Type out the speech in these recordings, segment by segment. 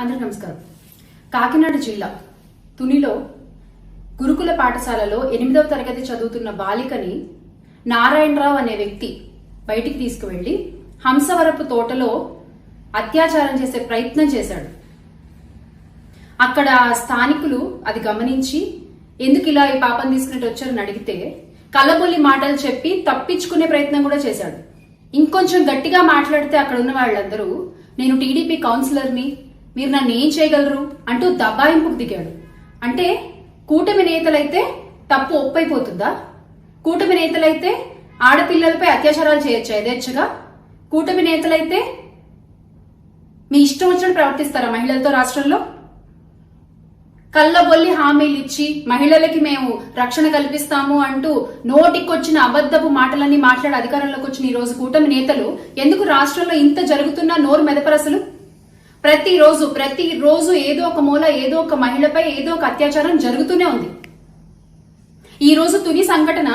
అందరికీ నమస్కారం. కాకినాడ జిల్లా తునిలో గురుకుల పాఠశాలలో ఎనిమిదవ తరగతి చదువుతున్న బాలికని నారాయణరావు అనే వ్యక్తి బయటికి తీసుకువెళ్ళి హంసవరపు తోటలో అత్యాచారం చేసే ప్రయత్నం చేశాడు. అక్కడ స్థానికులు అది గమనించి ఎందుకు ఇలా ఈ పాపం తీసుకున్నట్టు వచ్చారని అడిగితే కళ్ళబొల్లి మాటలు చెప్పి తప్పించుకునే ప్రయత్నం కూడా చేశాడు. ఇంకొంచెం గట్టిగా మాట్లాడితే అక్కడ ఉన్న వాళ్ళందరూ నేను టీడీపీ కౌన్సిలర్ని మీరు నన్ను ఏం చేయగలరు? అంటూ దబాయింపుకు దిగాడు. అంటే కూటమి నేతలైతే తప్పు ఒప్పైపోతుందా? కూటమి నేతలైతే ఆడపిల్లలపై అత్యాచారాలు చేయొచ్చా యథేచ్ఛగా కూటమి నేతలైతే మీ ఇష్టం వచ్చినట్టు ప్రవర్తిస్తారా మహిళలతో రాష్ట్రంలో? కళ్ళబొల్లి హామీలు ఇచ్చి మహిళలకి మేము రక్షణ కల్పిస్తాము అంటూ నోటికొచ్చిన అబద్ధపు మాటలన్నీ మాట్లాడే అధికారంలోకి వచ్చిన ఈ రోజు కూటమి నేతలు ఎందుకు రాష్ట్రంలో ఇంత జరుగుతున్నా నోరు మెదపరసలు? ప్రతిరోజు ప్రతిరోజు ఏదో ఒక మూల ఏదో ఒక మహిళపై ఏదో ఒక అత్యాచారం జరుగుతూనే ఉంది. ఈ రోజు తుని సంఘటన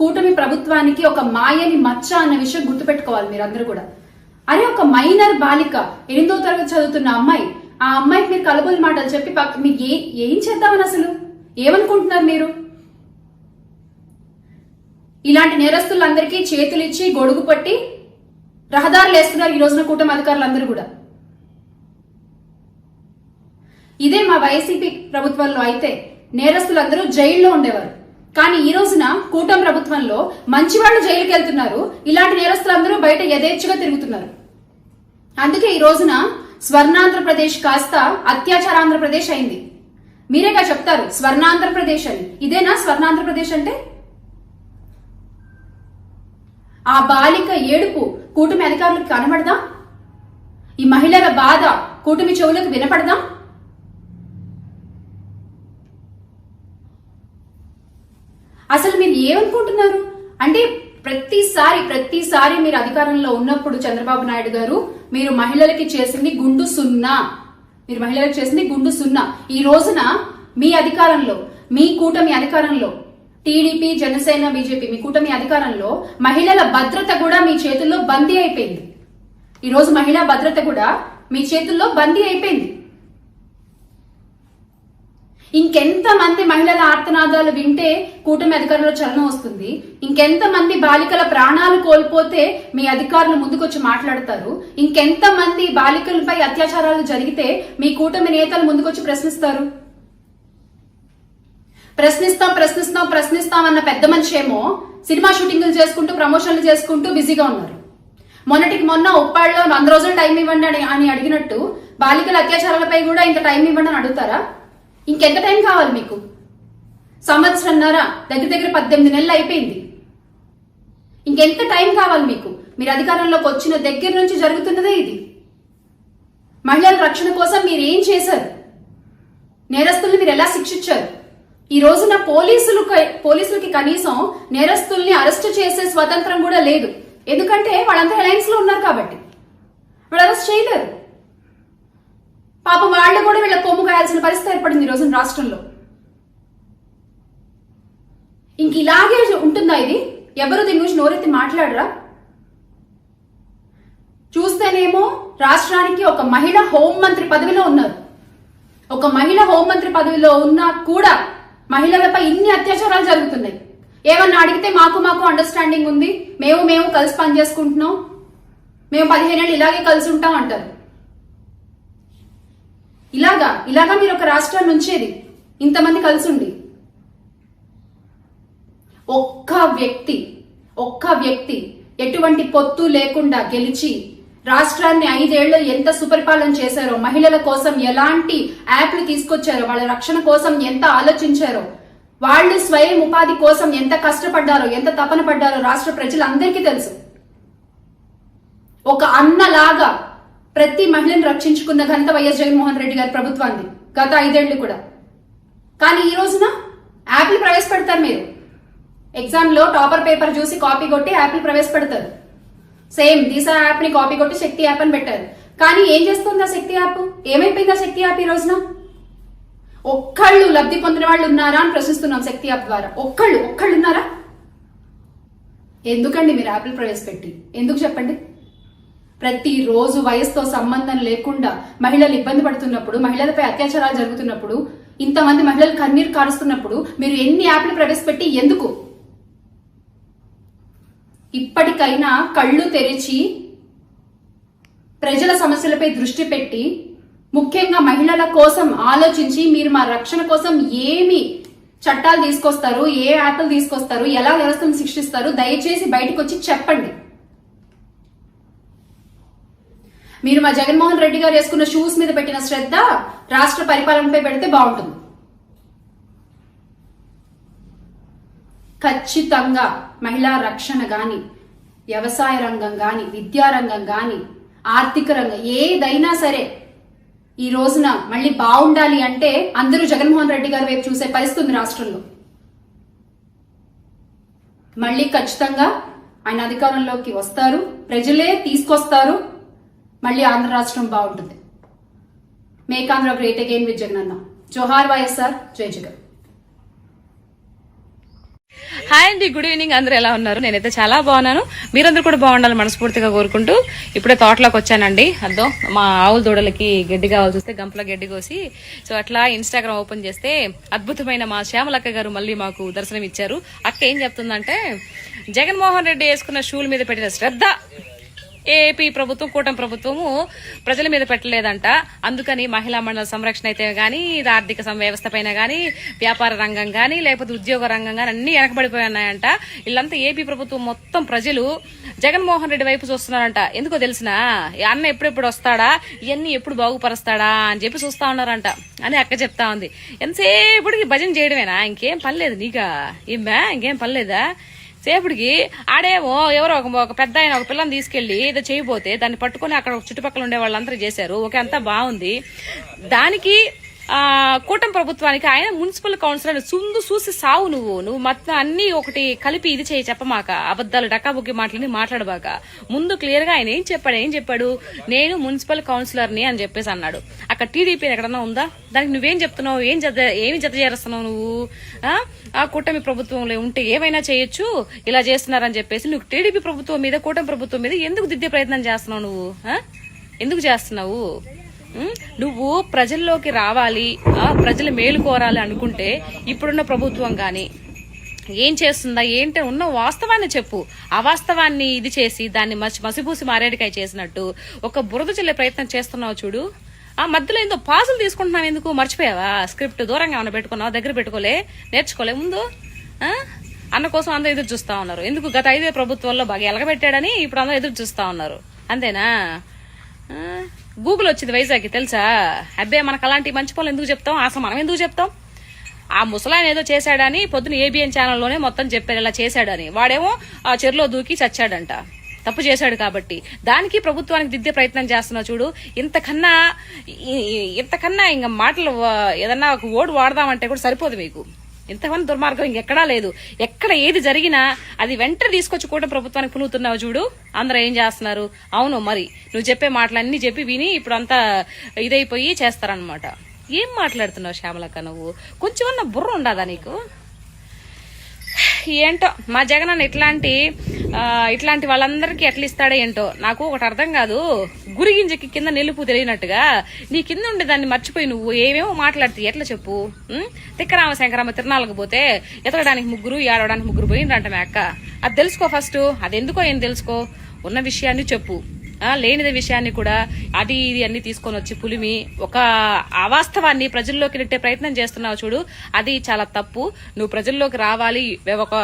కూటమి ప్రభుత్వానికి ఒక మాయని మచ్చ అన్న విషయం గుర్తుపెట్టుకోవాలి మీరందరూ కూడా. అరే ఒక మైనర్ బాలిక ఎనిమిదో తరగతి చదువుతున్న అమ్మాయి ఆ అమ్మాయికి మీరు కలబోలు మాటలు చెప్పి మీకు ఏ ఏం చేద్దామని అసలు? ఏమనుకుంటున్నారు మీరు? ఇలాంటి నేరస్తులందరికీ చేతులు ఇచ్చి గొడుగు పట్టి రహదారులు వేస్తున్నారు ఈ రోజున కూటమి అధికారులందరూ కూడా. ఇదే మా వైసీపీ ప్రభుత్వంలో అయితే నేరస్తులందరూ జైల్లో ఉండేవారు. కానీ ఈ రోజున కూటమి ప్రభుత్వంలో మంచివాళ్ళు జైలుకి వెళ్తున్నారు ఇలాంటి నేరస్తులందరూ బయట యథేచ్ఛగా తిరుగుతున్నారు. అందుకే ఈ రోజున స్వర్ణాంధ్రప్రదేశ్ కాస్త అత్యాచారాంధ్రప్రదేశ్ అయింది. మీరేగా చెప్తారు స్వర్ణాంధ్రప్రదేశ్ అని. ఇదేనా స్వర్ణాంధ్రప్రదేశ్ అంటే? ఆ బాలిక ఏడుపు కూటమి అధికారులకు కనబడదా? ఈ మహిళల బాధ కూటమి చెవులకు వినపడదా? అసలు మీరు ఏమనుకుంటున్నారు? అంటే ప్రతిసారి ప్రతిసారి మీరు అధికారంలో ఉన్నప్పుడు చంద్రబాబు నాయుడు గారు మీరు మహిళలకి చేసింది గుండు సున్నా. మీరు మహిళలకు చేసింది గుండు సున్నా. ఈ రోజున మీ అధికారంలో మీ కూటమి అధికారంలో టీడీపీ జనసేన బీజేపీ మీ కూటమి అధికారంలో మహిళల భద్రత కూడా మీ చేతుల్లో బందీ అయిపోయింది. ఈ రోజు మహిళా భద్రత కూడా మీ చేతుల్లో బందీ అయిపోయింది. ఇంకెంత మంది మహిళల ఆర్తనాదాలు వింటే కూటమి అధికారులు చలనం వస్తుంది. ఇంకెంత మంది బాలికల ప్రాణాలు కోల్పోతే మీ అధికారులు ముందుకొచ్చి మాట్లాడతారు. ఇంకెంత మంది బాలికలపై అత్యాచారాలు జరిగితే మీ కూటమి నేతలు ముందుకొచ్చి ప్రశ్నిస్తారు. ప్రశ్నిస్తాం ప్రశ్నిస్తాం ప్రశ్నిస్తాం అన్న పెద్ద మనిషి ఏమో సినిమా షూటింగ్లు చేసుకుంటూ ప్రమోషన్లు చేసుకుంటూ బిజీగా ఉన్నారు. మొన్నటికి మొన్న ఉప్పాళ్ళలో వంద రోజులు టైం ఇవ్వండి అని అడిగినట్టు బాలికల అత్యాచారాలపై కూడా ఇంత టైం ఇవ్వండి అని అడుగుతారా? ఇంకెంత టైం కావాలి మీకు? సంవత్సరంన్నర దగ్గర దగ్గర పద్దెనిమిది నెలలు అయిపోయింది. ఇంకెంత టైం కావాలి మీకు? మీరు అధికారంలోకి వచ్చిన దగ్గర నుంచి జరుగుతున్నదే ఇది. మహిళల రక్షణ కోసం మీరు ఏం చేశారు? నేరస్తుల్ని మీరు ఎలా శిక్షించారు? ఈ రోజున పోలీసులు పోలీసులకి కనీసం నేరస్తుల్ని అరెస్ట్ చేసే స్వతంత్రం కూడా లేదు. ఎందుకంటే వాళ్ళంతా అలయన్స్లో ఉన్నారు కాబట్టి. వాళ్ళు అరెస్ట్ చేయలేరు. పాపం వాళ్ళు కూడా వీళ్ళ కొమ్ము కాయాల్సిన పరిస్థితి ఏర్పడింది ఈ రోజున రాష్ట్రంలో. ఇంక ఇలాగే ఉంటుందా ఇది? ఎవరు దీని గురించి నోరెత్తి మాట్లాడరా? చూస్తేనేమో రాష్ట్రానికి ఒక మహిళ హోంమంత్రి పదవిలో ఉన్నారు. ఒక మహిళ హోంమంత్రి పదవిలో ఉన్నా కూడా మహిళలపై ఇన్ని అత్యాచారాలు జరుగుతున్నాయి. ఏమన్నా అడిగితే మాకు మాకు అండర్స్టాండింగ్ ఉంది. మేము మేము కలిసి పనిచేసుకుంటున్నాం. మేము పదిహేనేళ్ళు ఇలాగే కలిసి ఉంటాం అంటారు. ఇలాగా ఇలాగా మీరు ఒక రాష్ట్రాన్ని ఉంచేది ఇంతమంది కలిసి ఉండి ఒక్క వ్యక్తి ఒక్క వ్యక్తి ఎటువంటి పొత్తు లేకుండా గెలిచి రాష్ట్రాన్ని ఐదేళ్ళు ఎంత సుపరిపాలన చేశారో మహిళల కోసం ఎలాంటి యాప్లు తీసుకొచ్చారో వాళ్ళ రక్షణ కోసం ఎంత ఆలోచించారో వాళ్ళు స్వయం ఉపాధి కోసం ఎంత కష్టపడ్డారో ఎంత తపన పడ్డారో రాష్ట్ర ప్రజలందరికీ తెలుసు. ఒక అన్నలాగా ప్రతి మహిళను రక్షించుకున్న ఘనత వైఎస్ జగన్మోహన్ రెడ్డి గారి ప్రభుత్వాన్ని గత ఐదేళ్ళు కూడా. కానీ ఈ రోజున యాపిల్ ప్రవేశపెడతారు మీరు. ఎగ్జామ్లో టాపర్ పేపర్ చూసి కాపీ కొట్టి యాపిల్ ప్రవేశపెడతారు. సేమ్ దీసా యాప్ని కాపీ కొట్టి శక్తి యాప్ అని పెట్టారు. కానీ ఏం చేస్తుంది ఆ శక్తి యాప్? ఏమైపోయింది ఆ శక్తి యాప్ ఈ రోజున? ఒక్కళ్ళు లబ్ధి పొందిన వాళ్ళు ఉన్నారా అని ప్రశ్నిస్తున్నాం శక్తి యాప్ ద్వారా. ఒక్కళ్ళు ఒక్కళ్ళు ఉన్నారా? ఎందుకండి మీరు యాప్లు ప్రవేశపెట్టి? ఎందుకు చెప్పండి? ప్రతిరోజు వయసుతో సంబంధం లేకుండా మహిళలు ఇబ్బంది పడుతున్నప్పుడు మహిళలపై అత్యాచారాలు జరుగుతున్నప్పుడు ఇంతమంది మహిళలు కన్నీరు కారుస్తున్నప్పుడు మీరు ఎన్ని యాప్లు ప్రవేశపెట్టి ఎందుకు? ఇప్పటికైనా కళ్ళు తెరిచి ప్రజల సమస్యలపై దృష్టి పెట్టి ముఖ్యంగా మహిళల కోసం ఆలోచించి మీరు మా రక్షణ కోసం ఏమి చట్టాలు తీసుకొస్తారు ఏ యాప్లు తీసుకొస్తారు ఎలా వ్యవస్థను శిక్షిస్తారు దయచేసి బయటకు వచ్చి చెప్పండి. మీరు మా జగన్మోహన్ రెడ్డి గారు వేసుకున్న షూస్ మీద పెట్టిన శ్రద్ధ రాష్ట్ర పరిపాలనపై పెడితే బాగుంటుంది. ఖచ్చితంగా మహిళా రక్షణ గాని వ్యవసాయ రంగం గాని విద్యారంగం కానీ గాని ఆర్థిక రంగం ఏదైనా సరే ఈ రోజున మళ్ళీ బాగుండాలి అంటే అందరూ జగన్మోహన్ రెడ్డి గారి వైపు చూసే పరిస్థితి ఉంది రాష్ట్రంలో. మళ్ళీ ఖచ్చితంగా ఆయన అధికారంలోకి వస్తారు ప్రజలే తీసుకొస్తారు మళ్ళీ ఆంధ్ర రాష్ట్రం బాగుంటుంది. Make Andhra great again with Jagananna. జోహార్ వైఎస్ఆర్ జై జగన్. హాయ్ అండి గుడ్ ఈవినింగ్. అందరూ ఎలా ఉన్నారు? నేనైతే చాలా బాగున్నాను. మీరందరూ కూడా బాగుండాలని మనస్ఫూర్తిగా కోరుకుంటూ ఇప్పుడే తోటలోకి వచ్చానండి. అద్దో మా ఆవుల దూడలకి గడ్డి కావాల్సి వస్తే గంపలో గడ్డి కోసి సో అట్లా ఇన్స్టాగ్రామ్ ఓపెన్ చేస్తే అద్భుతమైన మా శ్యామలక్క గారు మళ్ళీ మాకు దర్శనం ఇచ్చారు అక్క ఏం చెప్తుందంటే జగన్మోహన్ రెడ్డి వేసుకున్న షూల మీద పెట్టిన శ్రద్ధ. ఏపీ ప్రభుత్వం కూటమి ప్రభుత్వము ప్రజల మీద పెట్టలేదంట. అందుకని మహిళా మండల సంరక్షణ అయితే గానీ ఇది ఆర్థిక సం- వ్యవస్థ పైన గానీ వ్యాపార రంగం గానీ లేకపోతే ఉద్యోగ రంగం గానీ అన్ని వెనకబడిపోయి ఉన్నాయంట వీళ్ళంతా ఏపీ ప్రభుత్వం మొత్తం ప్రజలు జగన్మోహన్ రెడ్డి వైపు చూస్తున్నారంట. ఎందుకో తెలిసినా ఈ అన్న ఎప్పుడెప్పుడు వస్తాడా ఇవన్నీ ఎప్పుడు బాగుపరుస్తాడా అని చెప్పి చూస్తా ఉన్నారంట. అని అక్క చెప్తా ఉంది. ఎంతసేపటికి భజన చేయడమేనా? ఇంకేం పనిలేదు నీకా? ఏమ్మా? ఇంకేం పనిలేదా సేపుడికి ఆడేమో ఎవరో ఒక ఒక పెద్ద ఆయన ఒక పిల్లని తీసుకెళ్ళి ఏదో చేయబోతే దాన్ని పట్టుకొని అక్కడ చుట్టుపక్కల ఉండే వాళ్ళందరూ చేశారు. ఓకే అంతా బాగుంది. దానికి కూటమి ప్రభుత్వానికి ఆయన మున్సిపల్ కౌన్సిలర్ సుందు చూసి సావు నువ్వు. నువ్వు మొత్తం అన్ని ఒకటి కలిపి ఇది చేయి చెప్పమాక. అబద్దాలు డకాబుక్కి మాటలని మాట్లాడబాక. ముందు క్లియర్గా ఆయన ఏం చెప్పాడు ఏం చెప్పాడు? నేను మున్సిపల్ కౌన్సిలర్ని అని చెప్పేసి అన్నాడు. అక్కడ టీడీపీ ఎక్కడన్నా ఉందా? దానికి నువ్వేం చెప్తున్నావు? ఏం జత ఏమి జత చేరుస్తున్నావు నువ్వు? ఆ? కూటమి ప్రభుత్వంలో ఉంటే ఏమైనా చేయొచ్చు? ఇలా చేస్తున్నారని చెప్పేసి నువ్వు టీడీపీ ప్రభుత్వం మీద కూటమి ప్రభుత్వం మీద ఎందుకు దిద్దే ప్రయత్నం చేస్తున్నావు నువ్వు? ఎందుకు చేస్తున్నావు? నువ్వు ప్రజల్లోకి రావాలి ప్రజల మేలు కోరాలి అనుకుంటే ఇప్పుడున్న ప్రభుత్వం కానీ ఏం చేస్తుందా ఏంటి ఉన్న వాస్తవాన్ని చెప్పు. అవాస్తవాన్ని ఇది చేసి దాన్ని మసి మసిపూసి మారేడికాయ చేసినట్టు ఒక బురద చెల్లే ప్రయత్నం చేస్తున్నావు చూడు. ఆ మధ్యలో ఏందో పాసులు తీసుకుంటున్నావు ఎందుకు? మర్చిపోయావా? స్క్రిప్ట్ దూరంగా ఏమైనా పెట్టుకున్నావు? దగ్గర పెట్టుకోలే నేర్చుకోలే ముందు. అన్న కోసం అందరూ ఎదురు చూస్తా ఉన్నారు. ఎందుకు గత ఐదే ప్రభుత్వాల్లో బాగా ఎలగబెట్టాడని ఇప్పుడు అందరూ ఎదురు చూస్తా ఉన్నారు. అంతేనా? గూగుల్ వచ్చింది వైజాగ్కి తెలుసా? అబ్బే మనకు అలాంటి మంచి పనులు ఎందుకు చెప్తాం? అసలు మనం ఎందుకు చెప్తాం? ఆ ముసలాయన ఏదో చేశాడని పొద్దున ఏబిఎన్ ఛానల్లోనే మొత్తం చెప్పారు ఇలా చేశాడని. వాడేమో ఆ చెరులో దూకి చచ్చాడంట. తప్పు చేశాడు కాబట్టి. దానికి ప్రభుత్వానికి దిద్దే ప్రయత్నం చేస్తున్నావు చూడు. ఇంతకన్నా ఇంతకన్నా ఇంకా మాటలు ఏదన్నా ఒక ఓడు వాడదామంటే కూడా సరిపోదు మీకు. ఇంతమంది దుర్మార్గం ఇంకెక్కడా లేదు. ఎక్కడ ఏది జరిగినా అది వెంటనే తీసుకొచ్చి కూడా ప్రభుత్వానికి పులుగుతున్నావు చూడు. అందరూ ఏం చేస్తున్నారు? అవును మరి. నువ్వు చెప్పే మాటలన్నీ చెప్పి విని ఇప్పుడు అంతా ఇదైపోయి చేస్తారనమాట ఏం మాట్లాడుతున్నావు శ్యామలక్క నువ్వు? కొంచెమన్నా బుర్ర ఉండదా నీకు? ఏంటో? మా జగన్ అన్న ఇట్లాంటి ఇట్లాంటి వాళ్ళందరికీ ఎట్లా ఇస్తాడో ఏంటో? నాకు ఒకటి అర్థం కాదు. గురిగింజకి కింద నిలుపు తెలియనట్టుగా. నీ కింద ఉండే దాన్ని మర్చిపోయి నువ్వు ఏమేమో మాట్లాడితే ఎట్లా చెప్పు? తిక్కరామ శంకరమ్మ తిరునాళ్ళకి పోతే ఎతకడానికి ముగ్గురు ఏడవడానికి ముగ్గురు పోయిండ్రంట మీ అక్క. అది తెలుసుకో ఫస్ట్. అది ఎందుకో ఏం తెలుసుకో? ఉన్న విషయాన్ని చెప్పు. లేనిది విషయాన్ని కూడా అది ఇది అన్ని తీసుకొని వచ్చి పులిమి ఒక అవాస్తవాన్ని ప్రజల్లోకి నెట్టే ప్రయత్నం చేస్తున్నావు చూడు అది చాలా తప్పు. నువ్వు ప్రజల్లోకి రావాలి ఒక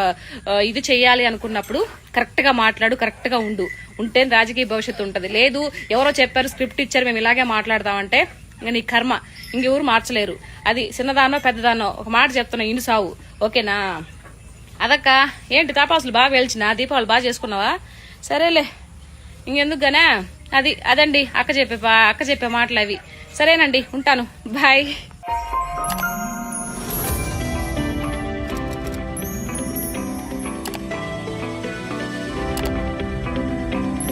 ఇది చేయాలి అనుకున్నప్పుడు కరెక్ట్గా మాట్లాడు కరెక్ట్గా ఉండు. ఉంటే రాజకీయ భవిష్యత్తు ఉంటది. లేదు ఎవరో చెప్పారు స్క్రిప్ట్ ఇచ్చారు మేము ఇలాగే మాట్లాడతామంటే ఇంకా నీ కర్మ. ఇంకెవరు మార్చలేరు. అది చిన్నదానో పెద్దదానో ఒక మాట చెప్తున్నా ఇను సావు. ఓకేనా? అదక్క ఏంటి తాపాసులు బాగా వెళ్చినా దీపావళి బాగా చేసుకున్నావా? సరేలే. ఇంకెందుకుగానా? అది అదండి అక్క చెప్పే అక్క చెప్పే మాటలు అవి. సరేనండి ఉంటాను. బాయ్.